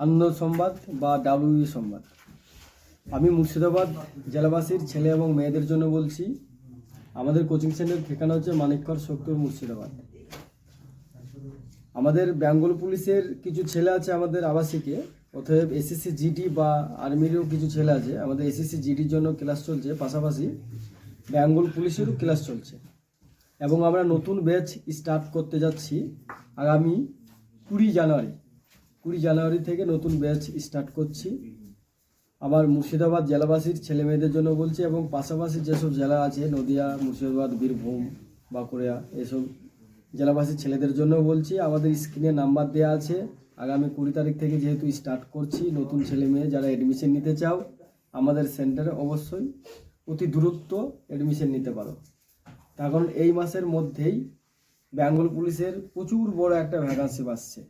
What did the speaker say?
আনন্দ সংবাদ বা ডাব্লিউ সংবাদ। আমি মুর্শিদাবাদ জেলাবাসীর ছেলে এবং মেয়েদের জন্য বলছি, আমাদের কোচিং সেন্টার ঠিকানা হচ্ছে মানিককর সত্তর মুর্শিদাবাদ। আমাদের বেঙ্গল পুলিশের কিছু ছেলে আছে আমাদের আবাসিকে, অতএব এসএসসি জিডি বা আর্মিরও কিছু ছেলে আছে। আমাদের এসএসসি জিডির জন্য ক্লাস চলছে, পাশাপাশি বেঙ্গল পুলিশেরও ক্লাস চলছে। এবং আমরা নতুন ব্যাচ স্টার্ট করতে যাচ্ছি আগামী কুড়ি জানুয়ারি। কুড়ি জানুয়ারি থেকে নতুন ব্যাচ স্টার্ট করছি। আমার মুর্শিদাবাদ জেলাবাসীর ছেলে মেয়েদের জন্য বলছি এবং পাশাপাশি যেসব জেলা আছে, নদিয়া, মুর্শিদাবাদ, বীরভূম, বাঁকুড়া, এসব জেলাবাসীর ছেলেদের জন্য বলছি, আমাদের স্ক্রিনে নাম্বার দেওয়া আছে। আগামী কুড়ি তারিখ থেকে যেহেতু স্টার্ট করছি, নতুন ছেলে মেয়ে যারা এডমিশন নিতে চাও, আমাদের সেন্টারে অবশ্যই অতি দূরত্ব অ্যাডমিশন নিতে পারো। কারণ এই মাসের মধ্যেই বেঙ্গল পুলিশের প্রচুর বড় একটা ভ্যাকান্সি আসছে